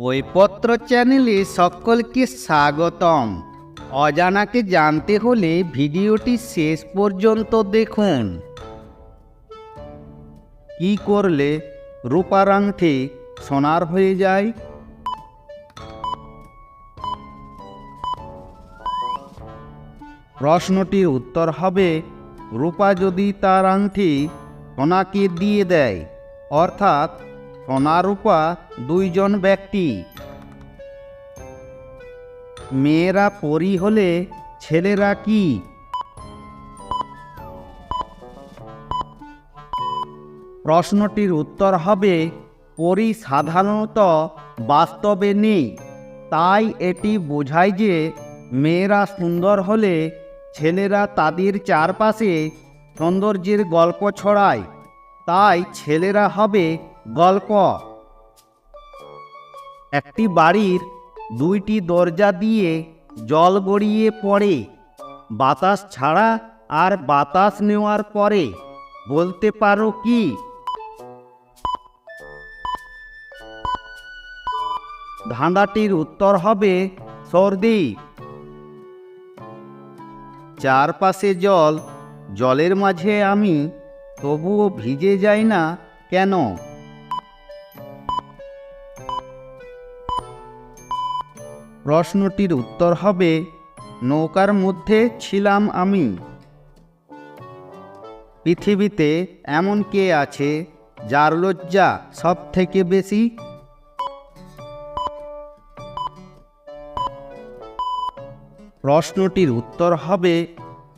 বইপত্র চ্যানেলে সকলকে স্বাগতম। অজানাকে জানতে হলে ভিডিওটি শেষ পর্যন্ত দেখুন। কি করলে রূপার আংটি সোনার হয়ে যায়? প্রশ্নটির উত্তর হবে, রূপা যদি তার আংটি সোনাকে দিয়ে দেয়, অর্থাৎ সোনা রূপা দুইজন ব্যক্তি। মেয়েরা পরি হলে ছেলেরা কি? প্রশ্নটির উত্তর হবে, পরি সাধারণত বাস্তবে নেই। তাই এটি বোঝায় যে মেয়েরা সুন্দর হলে ছেলেরা তাদের চারপাশে সৌন্দর্যের গল্প ছড়ায়। তাই ছেলেরা হবে গল্প। একটি বাড়ির দুইটি দরজা দিয়ে জল গড়িয়ে পড়ে, বাতাস ছাড়া আর বাতাস নেওয়ার পরে, বলতে পারো কি? ধাঁধাটির উত্তর হবে, সর্দি। চারপাশে জল, জলের মাঝে আমি তবুও ভিজে যাই না কেন? প্রশ্নটির উত্তর হবে, নৌকার মধ্যে ছিলাম আমি। পৃথিবীতে এমন কে আছে যার লজ্জা সব থেকে বেশি? প্রশ্নটির উত্তর হবে,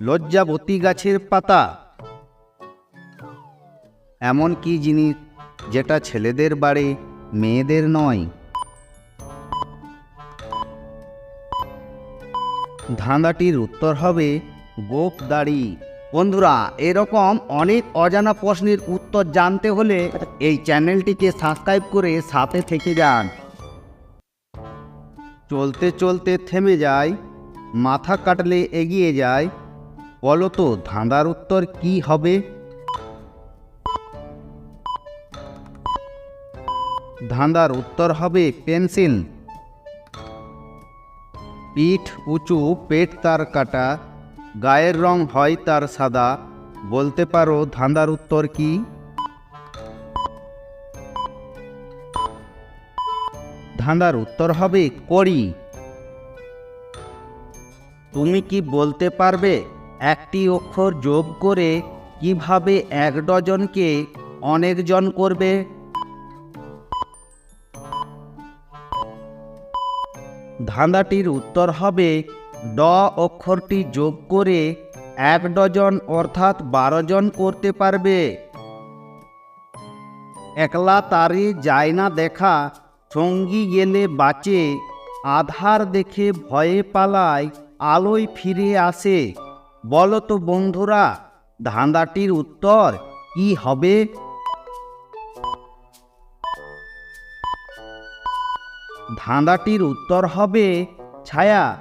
লজ্জাবতী গাছের পাতা। এমন কি জিনিস যেটা ছেলেদের বাড়ি, মেয়েদের নয়? ধাঁধাটির উত্তর হবে গোপ দাড়ি বন্ধুরা, এরকম অনেক অজানা প্রশ্নের উত্তর জানতে হলে এই চ্যানেলটিকে সাবস্ক্রাইব করে সাথে থেকে যান। চলতে চলতে থেমে যায় মাথা কাটলে এগিয়ে যায় বলো তো ধাঁধার উত্তর কি হবে? ধাঁধার উত্তর হবে পেন্সিল। পিঠ উঁচু, পেট তার কাটা, গায়ের রং হয় তার সাদা, বলতে পারো ধাঁধার উত্তর কি? ধাঁধার উত্তর হবে করি তুমি কি বলতে পারবে একটি অক্ষর যোগ করে কীভাবে এক ডজনকে অনেকজন করবে? ধাঁধাটির উত্তর হবে ড অক্ষরটি যোগ করে এক ডজন অর্থাৎ বারো জন করতে পারবে। একলা তারে যায় না দেখা, সঙ্গী গেলে বাঁচে, আধার দেখে ভয়ে পালায়, আলোয় ফিরে আসে। বলো তো বন্ধুরা ধাঁধাটির উত্তর কি হবে? ধাঁধাটির উত্তর হবে ছায়া।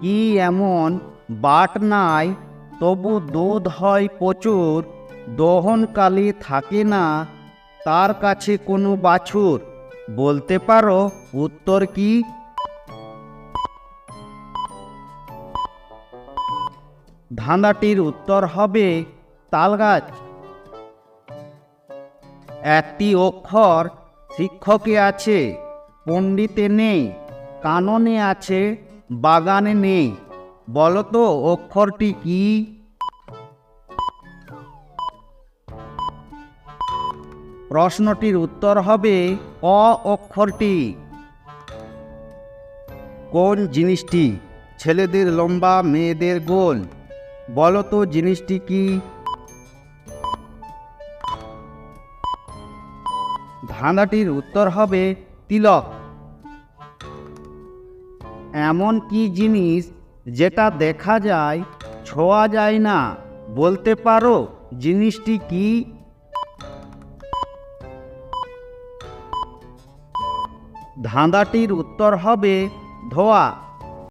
কি এমন বাট নাই, তবু দুধ হয় প্রচুর দহনকালে থাকে না, তার কাছে কোনো বাছুর, বলতে পারো উত্তর কি? ধাঁধাটির উত্তর হবে তালগাছ। একটি অক্ষর শিক্ষকে আছে, পণ্ডিতে নেই, কাননে আছে, বাগানে নেই। বলতো অক্ষরটি কি? প্রশ্নটির উত্তর হবে অ অক্ষরটি। কোন জিনিসটি ছেলেদের লম্বা, মেয়েদের গোল? বলো তো জিনিসটি কি? ধাঁধাটির উত্তর হবে তিলক। এমন কি জিনিস যেটা দেখা যায়, ছোঁয়া যায় না? বলতে পারো জিনিসটি কি? ধাঁধাটির উত্তর হবে ধোয়া।